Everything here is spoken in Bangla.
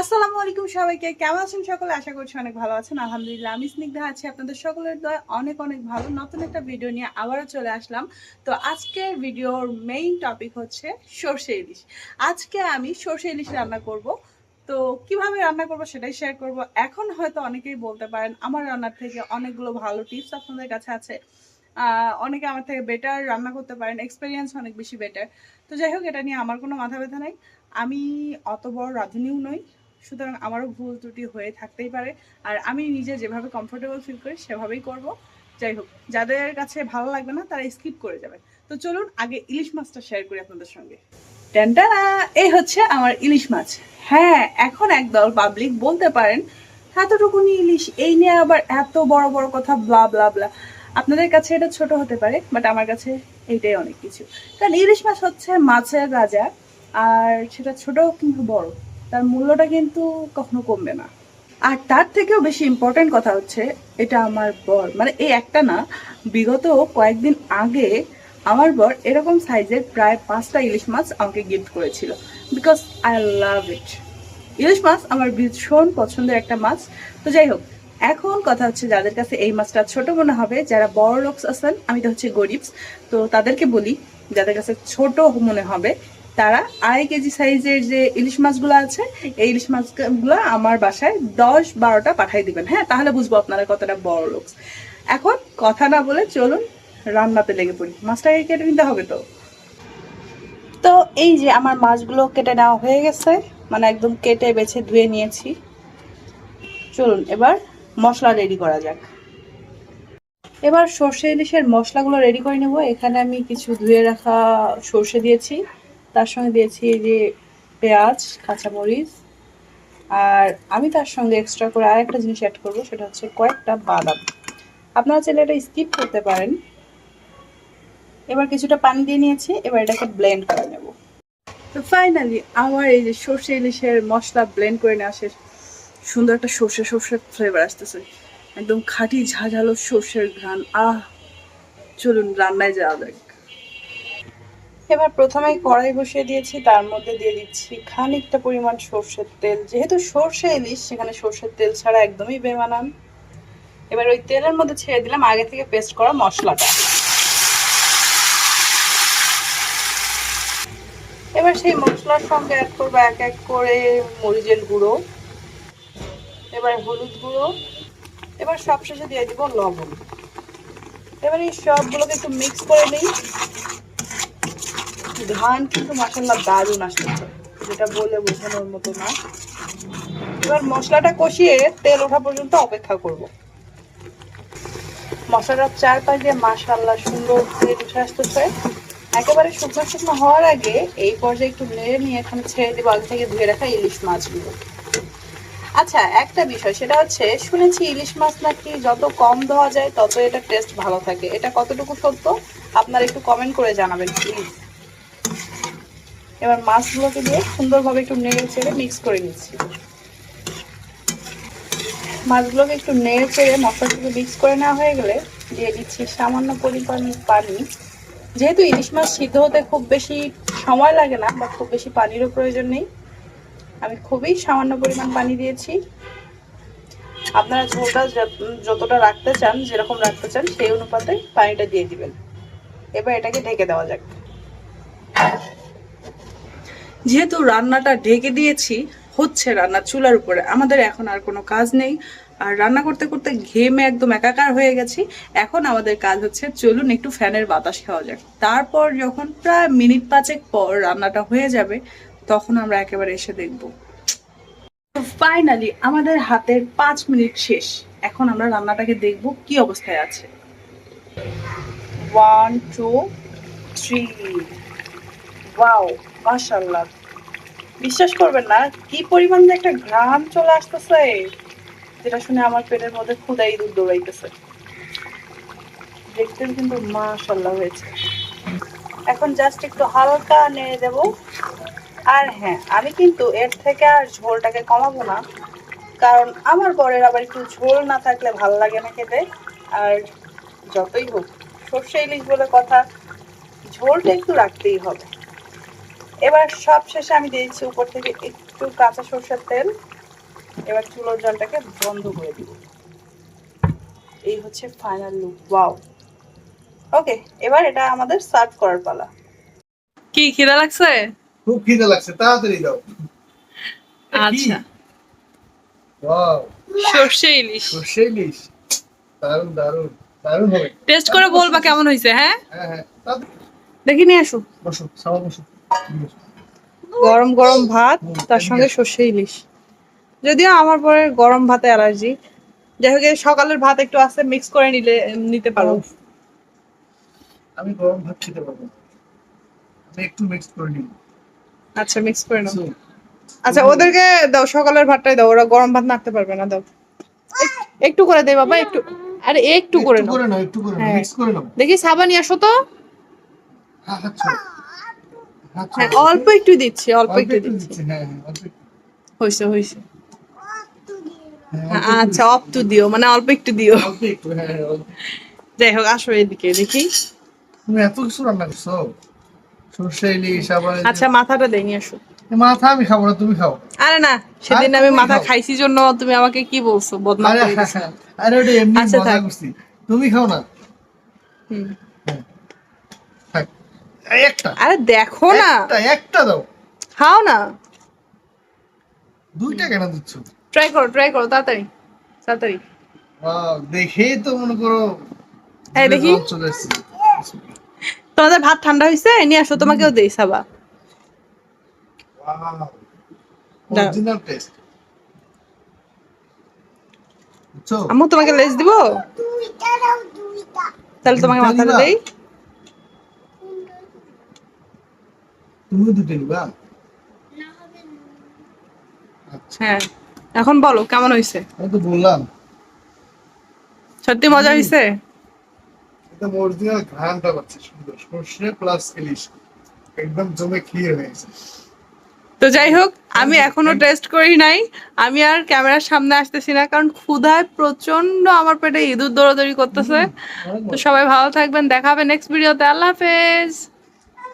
আসসালামু আলাইকুম সবাইকে। কেমন আছেন সকলে? আশা করছি অনেক ভালো আছেন। আলহামদুলিল্লাহ, আমি স্নিগ্ধা আছি আপনাদের সকলের দয়। অনেক অনেক ভালো। নতুন একটা ভিডিও নিয়ে আবারও চলে আসলাম। তো আজকের ভিডিওর মেইন টপিক হচ্ছে সর্ষে ইলিশ। আজকে আমি সর্ষে ইলিশ রান্না করব। তো কীভাবে রান্না করব সেটাই শেয়ার করব। এখন হয়তো অনেকেই বলতে পারেন, আমার রান্নার থেকে অনেকগুলো ভালো টিপস আপনাদের কাছে আছে। অনেকে আমার থেকে বেটার রান্না করতে পারেন। এক্সপিরিয়েন্স অনেক বেশি বেটার তো যাই হোক, এটা নিয়ে আমার কোনো মাথা ব্যথা নাই। আমি অত বড় রাঁধুনিও নই। সুতরাং আমারও ভুল ত্রুটি হয়ে থাকতেই পারে। আর আমি নিজে যেভাবে কমফোর্টেবল ফিল করি, সেভাবেই করব। যাই হোক, যাদের কাছে ভালো লাগবে না, তারা স্কিপ করে যাবে। তো চলুন আগে ইলিশ মাছটা শেয়ার করি আপনাদের সঙ্গে। ট্যান্টানা! এই হচ্ছে আমার ইলিশ মাছ। হ্যাঁ এখন একদল পাবলিক বলতে পারেন, এতটুকুনি ইলিশ, এই নিয়ে আবার এত বড় বড় কথা ব্লা ব্লা ব্লা আপনাদের কাছে এটা ছোট হতে পারে বাট আমার কাছে এইটাই অনেক কিছু। কারণ ইলিশ মাছ হচ্ছে মাছের রাজা, আর সেটা ছোট কিন্তু বড়। তার মূল্যটা কিন্তু কখনো কমবে না। আর তার থেকেও বেশি ইম্পর্টেন্ট কথা হচ্ছে, এটা আমার বর। মানে এই একটা না, বিগত কয়েকদিন আগে আমার বর এরকম সাইজের প্রায় পাঁচটা ইলিশ মাছ আমাকে গিফট করেছিল। বিকজ আই লাভ ইট ইলিশ মাছ আমার ভীষণ পছন্দের একটা মাছ। তো যাই হোক, এখন কথা হচ্ছে যাদের কাছে এই মাছটা ছোট মনে হবে, যারা বড় লোকস আছেন, আমি তো হচ্ছে গরিবস, তো তাদেরকে বলি, যাদের কাছে ছোট মনে হবে তারা আড়াই কেজি সাইজের যে ইলিশ মাছগুলো আছে, এই ইলিশ মাছগুলো আমার বাসায় দশ বারোটা পাঠাই দিবেন। হ্যাঁ তাহলে বুঝব আপনারা কতটা বড় লোক। এখন কথা না বলে চলুন রান্নাতে লেগে পড়ি। মাছটাকে কেটে নিতে হবে তো। তো এই যে আমার মাছগুলো কেটে নেওয়া হয়ে গেছে মানে একদম কেটে বেছে ধুয়ে নিয়েছি। চলুন, এবার মশলা রেডি করা যাক। এবার সর্ষে ইলিশের মশলাগুলো রেডি করে নেব। এখানে আমি কিছু ধুয়ে রাখা সর্ষে দিয়েছি। তার সঙ্গে দিয়েছি যে পেঁয়াজ, কাঁচামরিচ। আর আমি তার সঙ্গে এক্সট্রা করে আর একটা জিনিস অ্যাড করব, সেটা হচ্ছে কয়েকটা বাদাম। আপনারা চাইলে এটা স্কিপ করতে পারেন। এবার কিছুটা পানি দিয়ে নিয়েছি, এবার এটাকে ব্লেন্ড করে নেব। তো ফাইনালি আমার এই যে সর্ষে ইলিশের মশলা ব্লেন্ড করে নেওয়া শেষ। সুন্দর একটা সর্ষে, সর্ষের ফ্লেভার আসতেছে। একদম খাঁটি, ঝাঝালো সর্ষের ঘ্রাণ। আহ, চলুন রান্নায় যাওয়া যাক। এবার প্রথমে কড়াই বসিয়ে দিয়েছি, তার মধ্যে দিয়ে দিচ্ছি খানিকটা পরিমাণ সর্ষের তেল। যেহেতু সর্ষে ইলিশ, সেখানে সর্ষের তেল ছাড়া একদমই বেমানান। এবার ওই তেলের মধ্যে ছেড়ে দিলাম আগে থেকে পেস্ট করা মশলাটা। এবার সেই মশলার সঙ্গে অ্যাড করব এক এক করে মরিচের গুঁড়ো, এবার হলুদ গুঁড়ো, এবার সবশেষে দিয়ে দিব লবণ। এবার এই সবগুলোকে একটু মিক্স করে নিই। ধান কিন্তু মাসাল্লাহ দারুণ আসতেছে যেটা বলে বোঝানোর মতো না। এবার মশলাটা কষিয়ে তেল ওঠা পর্যন্ত অপেক্ষা করব। মশলাটার চারপাশ দিয়ে মাসাল্লাহ সুন্দর তেল উঠে আসতেছে। একেবারে শুকনো শুকনো হওয়ার আগে এই পর্যায়ে একটু নেড়ে নিয়ে এখানে ছেড়ে দিব আগে থেকে ধুয়ে রাখা ইলিশ মাছগুলো। আচ্ছা একটা বিষয়, সেটা হচ্ছে, শুনেছি ইলিশ মাছ নাকি যত কম ধোয়া যায় তত এটা টেস্ট ভালো থাকে। এটা কতটুকু সত্য? আপনারা একটু কমেন্ট করে জানাবেন প্লিজ এবার মাছগুলোকে দিয়ে সুন্দরভাবে একটু নেড়ে চেড়ে মিক্স করে নিচ্ছি। মাছগুলোকে একটু নেড়ে চেড়ে মশলাটাকে মিক্স করে নেওয়া হয়ে গেলে দিয়ে দিচ্ছি সামান্য পরিমাণ পানি। যেহেতু ইলিশ মাছ সিদ্ধ হতে খুব বেশি সময় লাগে না বা খুব বেশি পানিরও প্রয়োজন নেই, আমি খুবই সামান্য পরিমাণ পানি দিয়েছি। আপনারা ঝোলটা যত- যতটা রাখতে চান, যেরকম রাখতে চান, সেই অনুপাতে পানিটা দিয়ে দিবেন। এবার এটাকে ঢেকে দেওয়া যাক। যেহেতু রান্নাটা ঢেকে দিয়েছি, হচ্ছে রান্না চুলার উপরে। আমাদের এখন আর কোনো কাজ নেই। আর রান্না করতে করতে ঘেমে একদম একাকার হয়ে গেছি। এখন আমাদের কাজ হচ্ছে, চলুন একটু ফ্যানের বাতাস খাওয়া যাক। তারপর যখন প্রায় মিনিট পাঁচেক পর রান্নাটা হয়ে যাবে, তখন আমরা একেবারে এসে দেখব। ফাইনালি আমাদের হাতের পাঁচ মিনিট শেষ। এখন আমরা রান্নাটাকে দেখব কি অবস্থায় আছে। ওয়ান টু থ্রি ওয়াও মাশাল্লাহ বিশ্বাস করবেন না, কি পরিমাণ যে একটা ঘ্রাণ চলে আসতেছে। যেটা শুনে আমার পেটের মধ্যে খুদাই দুধ দৌড়াইতেছে। দেখতে কিন্তু মাশাল্লাহ হয়েছে। এখন জাস্ট একটু হালকা নেড়ে দেব। আর হ্যাঁ আমি কিন্তু এর থেকে আর ঝোলটাকে কমাবো না। কারণ আমার বরের আবার একটু ঝোল না থাকলে ভালো লাগে না খেতে। আর যতই হোক, সর্ষে ইলিশ বলে কথা, ঝোলটা একটু রাখতেই হবে। এবার সব শেষে আমি দিয়েছি উপর থেকে একটু কাঁচা সরষের তেল। এবার চুলোর জলটাকে বন্ধ করে দিব। এই হচ্ছে ফাইনাল লুক ওয়াও ওকে এবার এটা আমাদের সার্ভ করার পালা। কি খিদা লাগছে? খুব খিদে লাগছে তাড়াতাড়ি দাও। আচ্ছা। ওয়াও সর্ষে ইলিশ। সর্ষে ইলিশ? দারুণ দারুণ দারুণ হবে। টেস্ট করে বলবা কেমন হয়েছে হ্যাঁ? হ্যাঁ হ্যাঁ। দেখি নিয়ে আসো। বসো সাবা বসো। গরম গরম ভাত তার সঙ্গে সর্ষে ইলিশ। যদিও আমার পরে গরম ভাতে অ্যালার্জি। যাই হোক সকালের ভাত একটু আছে মিক্স করে নিলে নিতে পারো। আমি গরম ভাত খেতে পারব আমি একটু মিক্স করে নিই আচ্ছা মিক্স করে নাও। আচ্ছা ওদেরকে দাও সকালের ভাতটাই দাও। ওরা গরম ভাত নাড়তে পারবে না দাও। একটু করে দে বাবা একটু। আরে একটু করে একটু নাও। করে নাও একটু করে নাও হ্যাঁ। মিক্স করে নাও। দেখি সাবা নিয়ে আসো তো। হ্যাঁ। হাত হ্যাঁ অল্প একটু দিচ্ছি অল্প একটু দিচ্ছি। দিচ্ছি, হ্যাঁ হ্যাঁ। হয়েছে হয়েছে হ্যাঁ, একটু আচ্ছা অপ টু দিও মানে অল্প একটু দিও। হ্যাঁ হ্যাঁ। যাই হোক আসো এদিকে দেখি। তুমি এত কিছু রান্না করছ? সর্ষে ইলিশ আবার আচ্ছা মাথাটা দেই নিয়ে আসো। মাথা আমি খাব না তুমি খাও। আরে না সেদিন আমি মাথা খাইছি জন্য তুমি আমাকে কি বলছো বদনাম আরে ওটা এমনি আচ্ছা, মজা করছি। তুমি খাও না। হুম। একটা। আরে দেখো না। একটা একটা দাও। খাও না। দুইটা কেন দিচ্ছ? ট্রাই করো ট্রাই করো তাড়াতাড়ি তাড়াতাড়ি। দেখেই তো মনে করো এই দেখি। চলে এসেছে তোমাদের ভাত ঠান্ডা হয়েছে নিয়ে আসো তোমাকেও দেই সাবা। অরিজিনাল টেস্ট বুঝছ? আম্মু তোমাকে লেস দিব? তাহলে তোমাকে দুইটা মাথাটা? দেই। তুমি দুটো নিবা? হ্যাঁ এখন বলো কেমন হয়েছে আমি তো বললাম। সত্যি মজা হয়েছে একদম অরিজিনাল ঘ্রাণটা পাচ্ছে সুন্দর সর্ষে প্লাস ইলিশ। একদম জমে ক্ষীর হয়েছে তো যাই হোক আমি এখনও টেস্ট করি নাই। আমি আর ক্যামেরার সামনে আসতেছি না কারণ ক্ষুধায় প্রচণ্ড আমার পেটে ইঁদুর দৌড়াদৌড়ি করতেছে। তো সবাই ভালো থাকবেন দেখা হবে নেক্সট ভিডিওতে আল্লাহ হাফেজ।